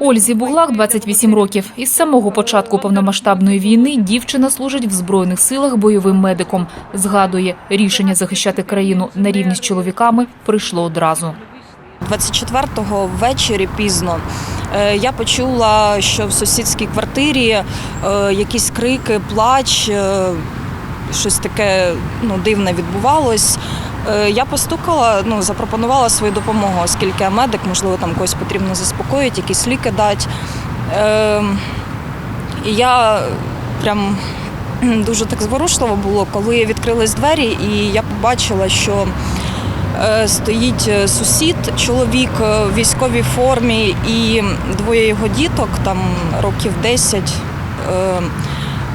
Ользі Буглак 28 років. Із самого початку повномасштабної війни дівчина служить в збройних силах бойовим медиком. Згадує, рішення захищати країну на рівні з чоловіками прийшло одразу. 24-го ввечері пізно е, я почула, що в сусідській квартирі е, якісь крики, плач, е, щось таке ну, дивне відбувалось. Е, Я постукала, ну, запропонувала свою допомогу, оскільки я медик, можливо, там когось потрібно заспокоїти, якісь ліки дати. Е, І я прям дуже так зворушливо було, коли відкрились двері, і я побачила, що Е, стоїть е, сусід, чоловік в військовій формі і двоє його діток, там років 10. Е,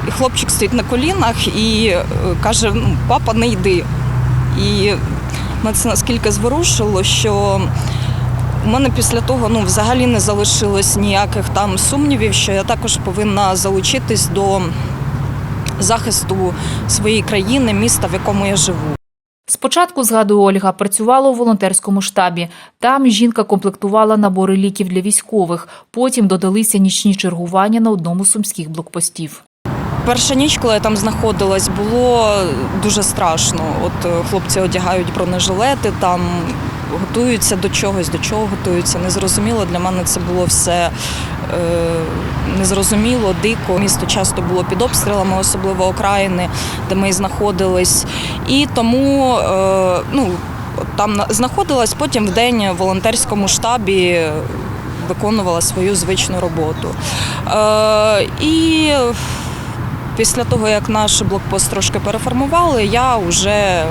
І хлопчик стоїть на колінах і каже: «Ну, папа, не йди. І мене це наскільки зворушило, що у мене після того ну, взагалі не залишилось ніяких там сумнівів, що я також повинна залучитись до захисту своєї країни, міста, в якому я живу. Спочатку, згадує Ольга, працювала у волонтерському штабі. Там жінка комплектувала набори ліків для військових. Потім додалися нічні чергування на одному з сумських блокпостів. Перша ніч, коли я там знаходилась, було дуже страшно. От е, хлопці одягають бронежилети, там готуються до чогось, до чого готуються. Незрозуміло. Для мене це було все е, незрозуміло, дико. Місто часто було під обстрілами, особливо окраїни, де ми знаходились. І тому е, ну, там знаходилась потім в день в волонтерському штабі. Виконувала свою звичну роботу. Е, і Після того, як наш блокпост трошки переформували, я вже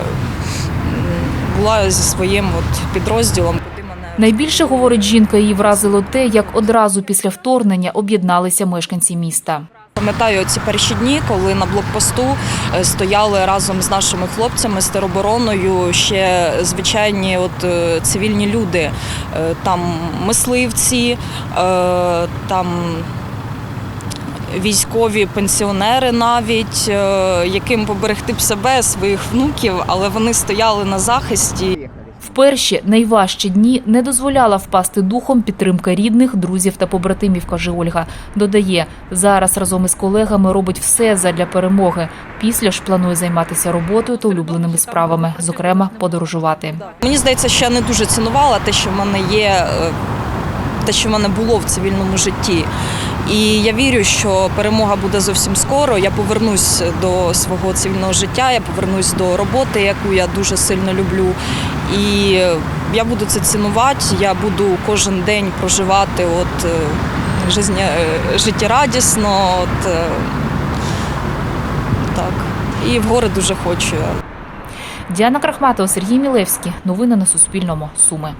була зі своїм от підрозділом. Найбільше, говорить жінка, її вразило те, як одразу після вторгнення об'єдналися мешканці міста. пам'ятаю ці перші дні, коли на блокпосту е, стояли разом з нашими хлопцями з теробороною ще звичайні от е, цивільні люди, Е, там мисливці, там. Військові пенсіонери навіть, е, яким поберегти б себе, своїх внуків, але вони стояли на захисті. В перші найважчі дні не дозволяла впасти духом підтримка рідних, друзів та побратимів, каже Ольга. Додає, зараз разом із колегами робить все задля перемоги. Після ж планує займатися роботою та улюбленими справами, зокрема подорожувати. Мені здається, що я не дуже цінувала те, що в мене є, е, те, що в мене було в цивільному житті. І я вірю, що перемога буде зовсім скоро. Я повернусь до свого цивільного життя, я повернусь до роботи, яку я дуже сильно люблю. І я буду це цінувати. Я буду кожен день проживати от е, е, життєрадісно. От, е, так. І в гори дуже хочу. Діана Крахматова, Сергій Мілевський. Новини на Суспільному. Суми.